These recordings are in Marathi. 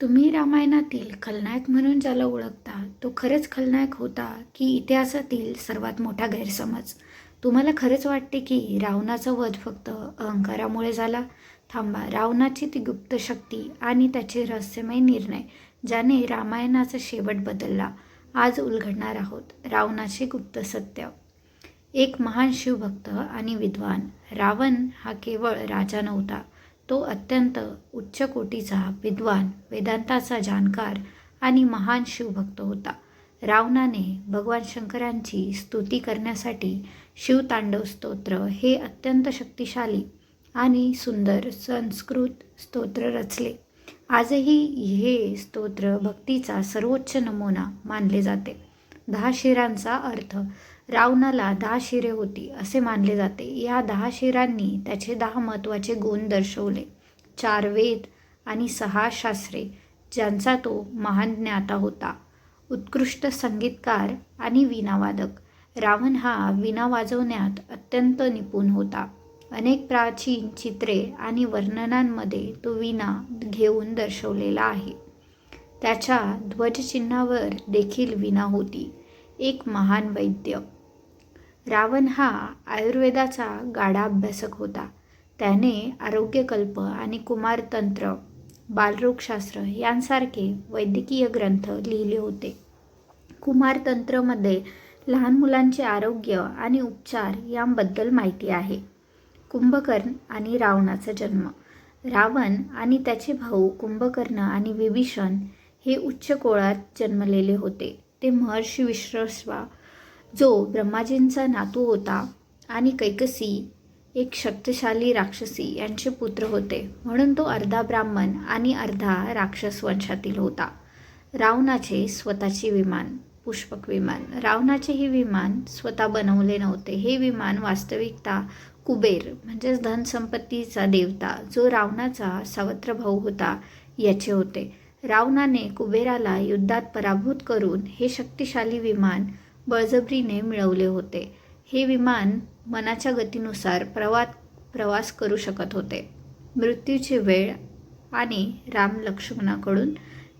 तुम्ही रामायणातील खलनायक म्हणून ज्याला ओळखता तो खरंच खलनायक होता की इतिहासातील सर्वात मोठा गैरसमज? तुम्हाला खरंच वाटते की रावणाचा वध फक्त अहंकारामुळे झाला? थांबा रावणाची ती गुप्त शक्ती आणि त्याचे रहस्यमय निर्णय ज्याने रामायणाचा शेवट बदलला आज उलगडणार आहोत. रावणाचे गुप्त सत्य. एक महान शिवभक्त आणि विद्वान रावण हा केवळ राजा नव्हता. तो अत्यंत उच्च कोटीचा विद्वान वेदांताचा जाणकार आणि महान शिवभक्त होता. रावणाने भगवान शंकरांची स्तुती करण्यासाठी शिवतांडव स्तोत्र हे अत्यंत शक्तिशाली आणि सुंदर संस्कृत स्तोत्र रचले. आजही हे स्तोत्र भक्तीचा सर्वोच्च नमुना मानले जाते. दहा शिरांचा अर्थ. रावणाला दहा शिरे होती असे मानले जाते. या दहा शिरांनी त्याचे दहा महत्त्वाचे गुण दर्शवले. चार वेद आणि सहा शास्त्रे ज्यांचा तो महान ज्ञाता होता. उत्कृष्ट संगीतकार आणि वीणावादक. रावण हा वीणा वाजवण्यात अत्यंत निपुण होता. अनेक प्राचीन चित्रे आणि वर्णनांमध्ये तो वीणा घेऊन दर्शवलेला आहे. त्याच्या ध्वजचिन्हावर देखील वीणा होती. एक महान वैद्य. रावण हा आयुर्वेदाचा गाढा अभ्यासक होता. त्याने आरोग्यकल्प आणि कुमारतंत्र बालरोगशास्त्र यांसारखे वैद्यकीय ग्रंथ लिहिले होते. कुमारतंत्रमध्ये लहान मुलांचे आरोग्य आणि उपचार यांबद्दल माहिती आहे. कुंभकर्ण आणि रावणाचा जन्म. रावण आणि त्याचे भाऊ कुंभकर्ण आणि विभीषण हे उच्च कोळात जन्मलेले होते. ते महर्षी विश्वस्वा जो ब्रह्माजींचा नातू होता आणि कैकसी एक शक्तिशाली राक्षसी यांचे पुत्र होते. म्हणून तो अर्धा ब्राह्मण आणि अर्धा राक्षस वंशातील होता. रावणाचे स्वतःचे विमान पुष्पक विमान. रावणाचे हे विमान स्वतः बनवले नव्हते. हे विमान वास्तविकता कुबेर म्हणजेच धनसंपत्तीचा देवता जो रावणाचा सावत्र भाऊ होता याचे होते. रावणाने कुबेराला युद्धात पराभूत करून हे शक्तिशाली विमान बळजबरीने मिळवले होते. हे विमान मनाच्या गतीनुसार प्रवा प्रवास करू शकत होते. मृत्यूची वेळ आणि राम लक्ष्मणाकडून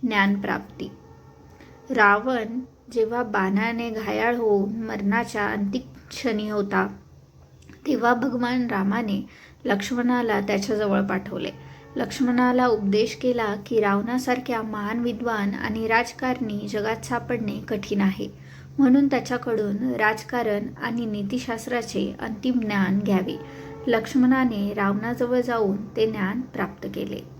ज्ञानप्राप्ती रावण जेव्हा बाणाने घायाळ होऊन मरणाच्या अंतिम क्षणी होता तेव्हा भगवान रामाने लक्ष्मणाला त्याच्याजवळ पाठवले. लक्ष्मणाला उपदेश केला की रावणासारख्या महान विद्वान आणि राजकारणी जगात सापडणे कठीण आहे. म्हणून त्याच्याकडून राजकारण आणि नीतिशास्त्राचे अंतिम ज्ञान घ्यावे. लक्ष्मणाने रावणाजवळ जाऊन ते ज्ञान प्राप्त केले.